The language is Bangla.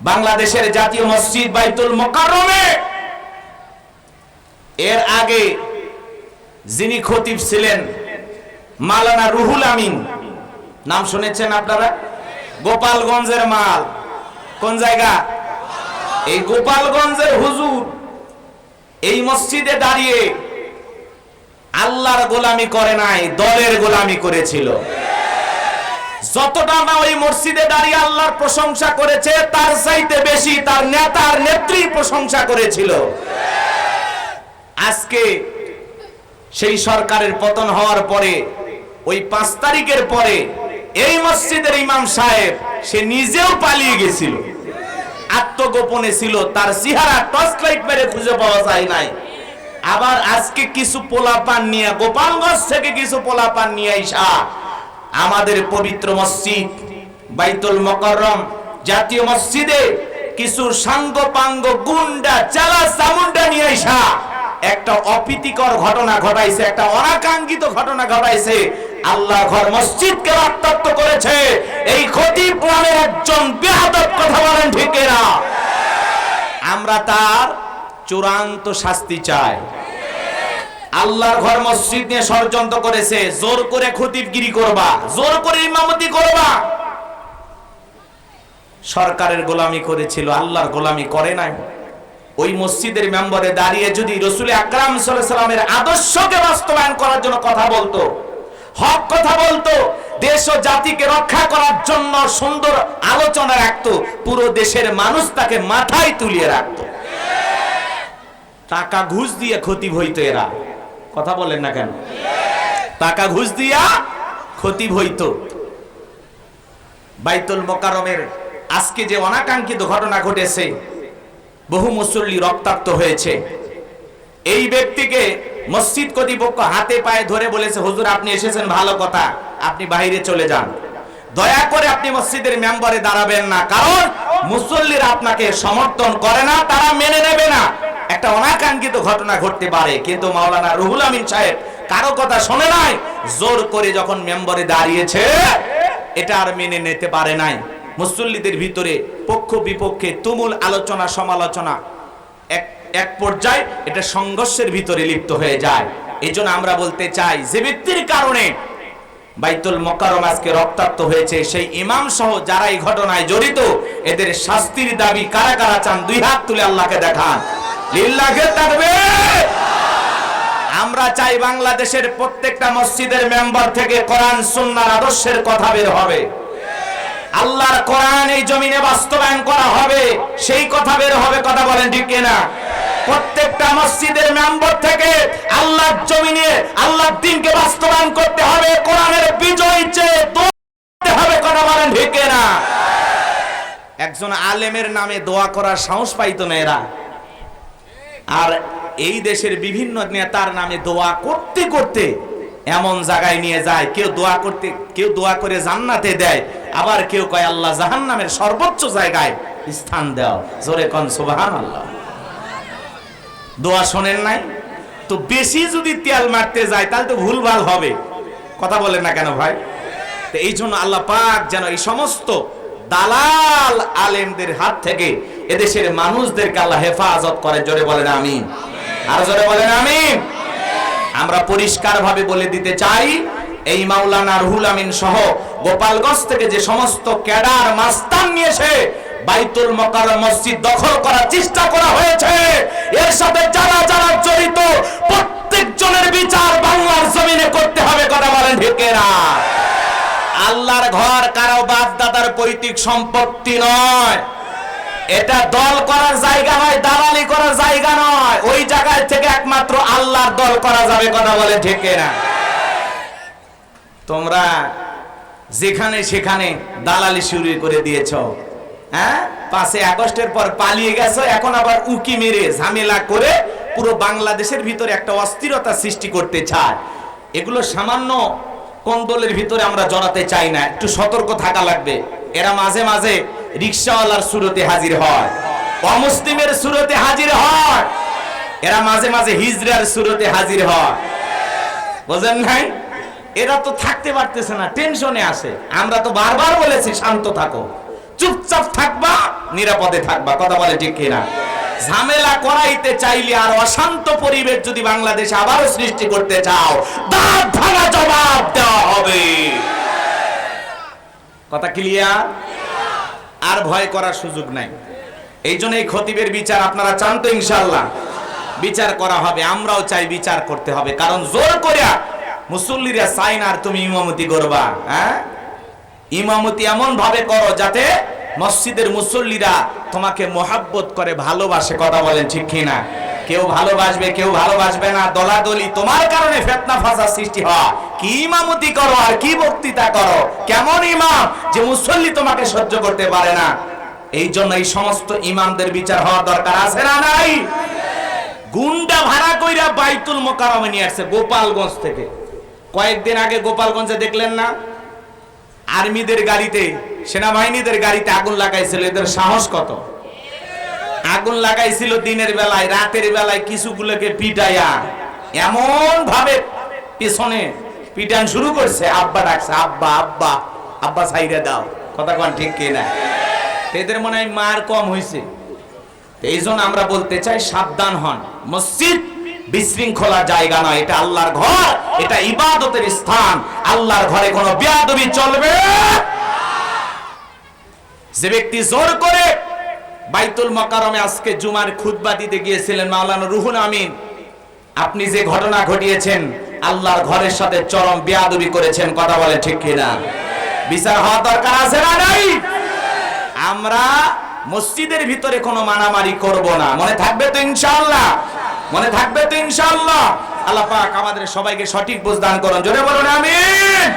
বাংলাদেশের জাতীয় মসজিদ বাইতুল মোকাররমে। এর আগে যিনি খতিব ছিলেন মালানা রুহুল আমিন। নাম শুনেছেন আপনারা? গোপালগঞ্জের মাল। কোন জায়গা? এই গোপালগঞ্জের হুজুর। এই মসজিদে দাঁড়িয়ে আল্লাহর গোলামি করে নাই, দলের গোলামি করেছিল। যতটা না ওই মসজিদে দাঁড়িয়ে আল্লাহর প্রশংসা করেছে, তার চাইতে বেশি তার নেতার নেত্রী প্রশংসা করেছিল। আজকে সেই সরকারের পতন হওয়ার পরে, ওই পাঁচ তারিখের পরে এই মসজিদের ইমাম সাহেব, সে নিজেও পালিয়ে গেছিল। আত্মগোপনে ছিল, তার চেহারা টর্চ লাইট মেরে খুঁজে পাওয়া যায় নাই। আবার আজকে কিছু পোলাপান নিয়ে, গোপালগঞ্জ থেকে কিছু পোলাপান নিয়ে আইসা আমাদের পবিত্র মসজিদ, বাইতুল মকররম জাতীয় মসজিদে কিছু সাঙ্গ পাঙ্গ গুন্ডা চালা চামুন্ডা নিয়ে আইসা। একটা অপ্রীতিকর ঘটনা ঘটাইছে, একটা অনাকাঙ্ক্ষিত ঘটনা ঘটাইছে। আল্লাহ ঘর মসজিদকে রক্তাক্ত করেছে। এই খতিব নামের একজন বেহাদব কথা বলেন ঠিক আমরা তার চূড়ান্ত শাস্তি চাই। আল্লাহর ঘর মসজিদ নিয়ে ষড়যন্ত্র করেছে। জোর করে খতিবগিরি করবা। জোর করে ইমামতি করবা। সরকারের গোলামি করেছিল, আল্লাহর গোলামি করে নাই। ওই মসজিদের মেম্বারে দাঁড়িয়ে যদি রসুল আকরাম সাল্লামের আদর্শকে বাস্তবায়ন করার জন্য কথা বলতো, হক কথা বলতো, দেশ ও জাতিকে রক্ষা করার জন্য সুন্দর আলোচনা রাখতো, পুরো দেশের মানুষ তাকে মাথায় তুলিয়ে রাখতো। টাকা ঘুষ দিয়ে ক্ষতি হইতো এরা। কথা বলেন না কেন? টাকা ঘুষ দিয়া ক্ষতি হইতো বাইতুল মোকারমের আজকে যে অনাকাঙ্ক্ষিত ঘটনা ঘটেছে, বহু মুসল্লি রক্তাক্ত হয়েছে। এই ব্যক্তিকে মসজিদ কর্তৃপক্ষ হাতে পায়ে ধরে বলেছে, হুজুর, আপনি এসেছেন, ভালো কথা। আপনি বাইরে চলে যান। দয়া করে আপনি মসজিদের মেম্বারে দাঁড়াবেন না। কারণ মুসল্লিরা আপনাকে সমর্থন করে না, তারা মেনে নেবে না। একটা অনাকাঙ্ক্ষিত ঘটনা ঘটতে পারে, কিন্তু মাওলানা রুহুল আমিন সাহেব কারও কথা শোনে নাই, জোর করে যখন মেম্বারে দাঁড়িয়েছে, এটা আর মেনে নিতে পারে নাই। মুসল্লিদের ভিতরে পক্ষ বিপক্ষে তুমুল আলোচনা, সমালোচনা, এক এক পর্যায়ে এটা সংঘর্ষের ভিতরে লিপ্ত হয়ে যায়। এই জন্য আমরা বলতে চাই, যে ব্যক্তির কারণে বাইতুল মকারম আজকে রক্তাক্ত হয়েছে, সেই ইমাম সহ যারা এই ঘটনায় জড়িত, এদের শাস্তির দাবি কারা কারা চান, দুই হাত তুলে আল্লাহকে দেখান। আমরা চাই বাংলাদেশের প্রত্যেকটা মসজিদের মেম্বার থেকে কোরআন সুন্নাহর আদর্শের কথা বের হবে। আল্লাহর কোরআন এই জমিনে বাস্তবায়ন করা হবে, সেই কথা বের হবে, কথা বলেন ঠিক কিনা? প্রত্যেকটা মসজিদের মেম্বার থেকে আল্লাহর জমিনে, আল্লাহর দিনকে বাস্তবায়ন করতে হবে, কোরআনের বিজয় চেয়ে হবে, কথা বলেন ঠিক কিনা? একজন আলেমের নামে দোয়া করার সাহস পাইতো না এরা। আর এই দেশের বিভিন্ন নেতার নামে দোয়া করতে করতে এমন জায়গায় নিয়ে যায়, কেউ দোয়া করতে, কেউ দোয়া করে জান্নাতে দেয়, আবার কেউ কয় আল্লাহ জাহান নামের সর্বোচ্চ জায়গায় স্থান দাও। জোরে কন সুবহান আল্লাহ দোয়া শোনেন নাই? তো বেশি যদি তেল মারতে যায়, তাহলে তো ভুলভাল হবে। কথা বলেন না কেন ভাই? তো এই জন্য আল্লাহ পাক যেন এই সমস্ত দালাল আলেমদের হাত থেকে এদেশের মানুষদেরকে আল্লাহ হেফাজত করে। জোরে বলেন আমিন। আর জোরে বলেন আমিন। আমরা পরিষ্কার ভাবে বলে দিতে চাই, এই মাওলানা রুহুল আমিন সহ গোপালগঞ্জ থেকে যে সমস্ত ক্যাডার মাস্তান নিয়েছে, বাইতুল মকাররম মসজিদ দখল করার চেষ্টা করা হয়েছে। এর সাথে যারা যারা জড়িত প্রত্যেক জনের বিচার বাংলার জমিনে করতে হবে কথা বলেন ঢেকেরা আল্লাহর ঘর কারও বাপ দাদার পৈতৃক সম্পত্তি নয়। এটা দল করার জায়গা নয়, দালালি করার জায়গা নয়। ওই জায়গায় থেকে একমাত্র আল্লাহর দল করা যাবে কথা বলে ঠিক না তোমরা যেখানে সেখানে দালালি শুরু করে দিয়েছ। হ্যাঁ? পাঁচে আগস্টের পর পালিয়ে গেছো, এখন আবার উকি মেরে ঝামেলা করে পুরো বাংলাদেশের ভিতরে একটা অস্থিরতা সৃষ্টি করতে চায়। এগুলো সামান্য কোন্দলের ভিতরে আমরা জড়াতে চাই না, একটু সতর্ক থাকা লাগবে। এরা মাঝে মাঝে রিক্সাওয়ালার সুরতে হাজির হয়, অমুসলিমের সুরতে হাজির হয়, এরা মাঝে মাঝে হিজরার সুরতে হাজির হয়। বোঝেন নাই? এরা তো থাকতে পারতেছে না, টেনশনে আসে আমরা তো বারবার বলেছি, শান্ত থাকো। চুপচাপ থাকবা, নিরাপদে থাকবা, কথা বলে ঠিক কিনা? ঝামেলা করাইতে চাইলে আর অশান্ত পরিবেশ যদি বাংলাদেশে আবারও সৃষ্টি করতে চাও, দাঁত ভাঙা জবাব দেওয়া হবে। কথা ক্লিয়ার আর ভয় করার সুযোগ নাই। এই জন্য এই খতিবের বিচার আপনারা চান তো ইনশাল্লাহ বিচার করা হবে, আমরাও চাই বিচার করতে হবে। কারণ জোর করিয়া মুসল্লিরা সাইন আর তুমি ইমামতি করবা হ্যাঁ? ইমামতি এমন ভাবে করো যাতে মসজিদের মুসল্লিরা তোমাকে মোহাব্বত করে, ভালোবাসে, কথা বলেন ঠিক কিনা? কেউ ভালোবাসবে কেউ ভালোবাসবে না। দলাদলি তোমার কারণে ফেতনা ফাসা সৃষ্টি হয়। কি ইমামতি করো আর কি বক্তৃতা করো? কেমন ইমাম যে মুসল্লি তোমাকে সহ্য করতে পারে না? এই জন্য এই সমস্ত ইমামদের বিচার হওয়ার দরকার আছে না নাই? গুন্ডা ভাড়া কইরা বাইতুল মোকারমে নিয়ে আসছে গোপালগঞ্জ থেকে। কয়েকদিন আগে গোপালগঞ্জে দেখলেন না? আর্মিদের গাড়িতে, সেনাবাহিনীদের গাড়িতে আগুন লাগাইছিল। এদের সাহস কত? আগুন লাগাইছিল দিনের বেলায়, রাতের বেলায় কিছুগুলোকে পিটাইয়া। এমন ভাবে পেছনে পিটান শুরু করছে, আব্বা ডাকছে, আব্বা আব্বা আব্বা সাইরে দাও। কথা কন ঠিক কিনা এদের মনে হয় মার কম হয়েছে এই জন্য আমরা বলতে চাই, সাবধান হন। মসজিদ বিশৃঙ্খলা জায়গা নয়, এটা আল্লাহর ঘর, এটা ইবাদতের স্থান। আল্লাহর ঘরে কোনো বেয়াদবি চলবে যে ব্যক্তি জোর করে বাইতুল মকারমে আজকে জুমার খুতবা দিতে গিয়েছিলেন মাওলানা রুহুল আমিন। আপনি যে ঘটনা ঘটিয়েছেন, আল্লাহর ঘরের সাথে চরম বেয়াদবি করেছেন, কথা বলে ঠিক কিনা? বিচার হওয়া দরকার আছে না নাই? আমরা মসজিদের ভিতরে কোনো মারামারি করব না। মনে থাকবে তো ইনশাআল্লাহ? মনে থাকবে তো ইনশাআল্লাহ? আল্লাহ পাক আমাদের সবাইকে সঠিক বুঝ দান করুন। জোরে বলুন, আমিন।